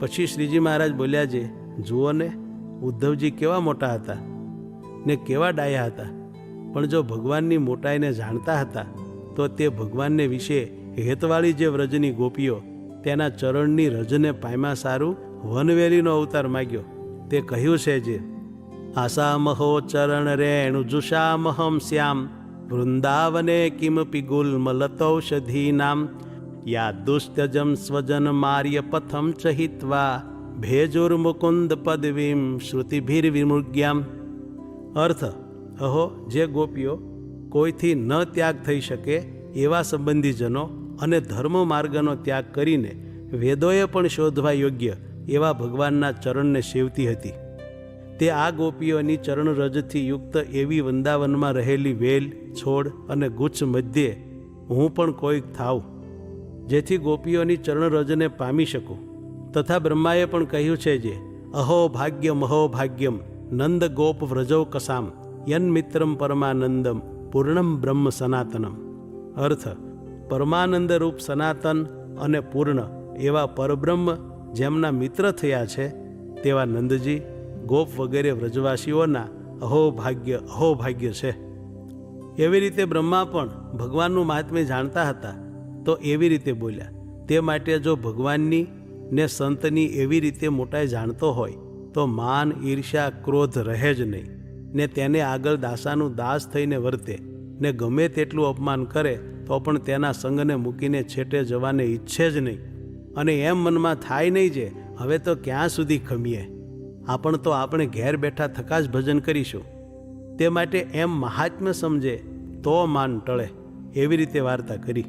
પછી શ્રીજી મહારાજ બોલ્યા છે, જુઓ ને, ઉદ્ધવજી કેવા મોટા હતા ને કેવા ડાયા હતા. પણ જો ભગવાનની મોટાઈને જાણતા હતા, તો તે ભગવાનને વિશે હેતવાળી જે વ્રજની ગોપીઓ તેના ચરણની રજને પાયમાં સારું વનવેલીનો અવતાર માગ્યો. તે કહ્યું છે જે, આસામહો ચરણ રેણુ જુષામહમ શ્યામ, વૃંદાવને કિમપી ગુલ્મલતૌષધીનામ યાદુષ્ટજમ સ્વજન માર્ય પથમ ચહિત્વા ભેજુર્મુકુંદ પદવીમ શ્રુતિભીર્વિમૃગ્યામ અર્થ અહો જે ગોપીઓ કોઈથી ન ત્યાગ થઈ શકે એવા સંબંધીજનો અને ધર્મ માર્ગનો ત્યાગ કરીને વેદોએ પણ શોધવા યોગ્ય એવા ભગવાનના ચરણને સેવતી હતી તે આ ગોપીઓની ચરણરજથી યુક્ત એવી વૃંદાવનમાં રહેલી વેલ, છોડ અને ગુચ્છ મધ્યે હું પણ કોઈક થાવ જેથી ગોપીઓની ચરણરજને પામી શકું. તથા બ્રહ્માએ પણ કહ્યું છે જે, અહો ભાગ્યમ અહો ભાગ્યમ, નંદ ગોપ વ્રજો કસામ, યન મિત્રમ પરમાનંદમ, પૂર્ણમ બ્રહ્મ સનાતનમ. અર્થ, પરમાનંદ રૂપ સનાતન અને પૂર્ણ એવા પરબ્રહ્મ જેમના મિત્ર થયા છે, તેવા નંદજી, ગોપ વગેરે વ્રજવાસીઓના અહો ભાગ્ય અહો ભાગ્ય છે. એવી રીતે બ્રહ્મા પણ ભગવાનનું મહાત્મ્ય જાણતા હતા તો એવી રીતે બોલ્યા. તે માટે જો ભગવાનની ને સંતની એવી રીતે મોટાઈ જાણતો હોય, તો માન, ઈર્ષ્યા, ક્રોધ રહે જ નહીં. ને તેને આગળ દાસાનું દાસ થઈને વર્તે. ને ગમે તેટલું અપમાન કરે, તો પણ તેના સંગને મૂકીને છેટે જવાને ઈચ્છે જ નહીં. અને એમ મનમાં થાય નહીં જે, હવે તો ક્યાં સુધી ખમીએ? આપણ તો આપણે ઘેર બેઠા થકા જ ભજન કરીશું. તે માટે એમ મહાત્મ્ય સમજે, તો માન ટળે. એવી રીતે વાર્તા કરી.